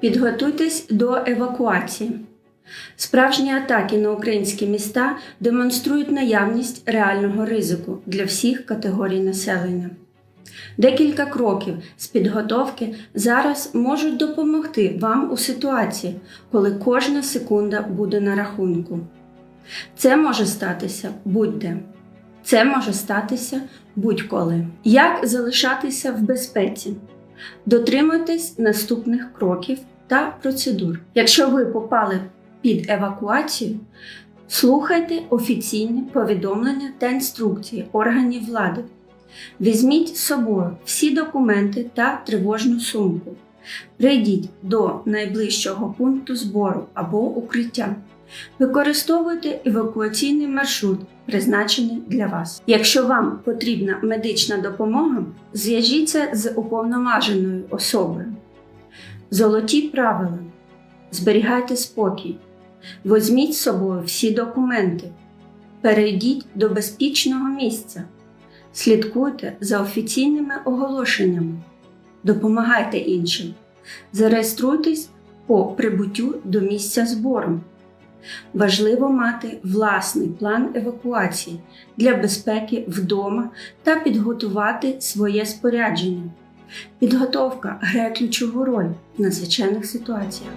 Підготуйтесь до евакуації. Справжні атаки на українські міста демонструють наявність реального ризику для всіх категорій населення. Декілька кроків з підготовки зараз можуть допомогти вам у ситуації, коли кожна секунда буде на рахунку. Це може статися будь-де. Це може статися будь-коли. Як залишатися в безпеці? Дотримуйтесь наступних кроків та процедур. Якщо ви попали під евакуацію, слухайте офіційні повідомлення та інструкції органів влади. Візьміть з собою всі документи та тривожну сумку. Прийдіть до найближчого пункту збору або укриття. Використовуйте евакуаційний маршрут, призначений для вас. Якщо вам потрібна медична допомога, зв'яжіться з уповноваженою особою. Золоті правила. Зберігайте спокій. Візьміть з собою всі документи. Перейдіть до безпечного місця. Слідкуйте за офіційними оголошеннями. Допомагайте іншим. Зареєструйтесь по прибуттю до місця збору. Важливо мати власний план евакуації для безпеки вдома та підготувати своє спорядження. Підготовка грає ключову роль в надзвичайних ситуаціях.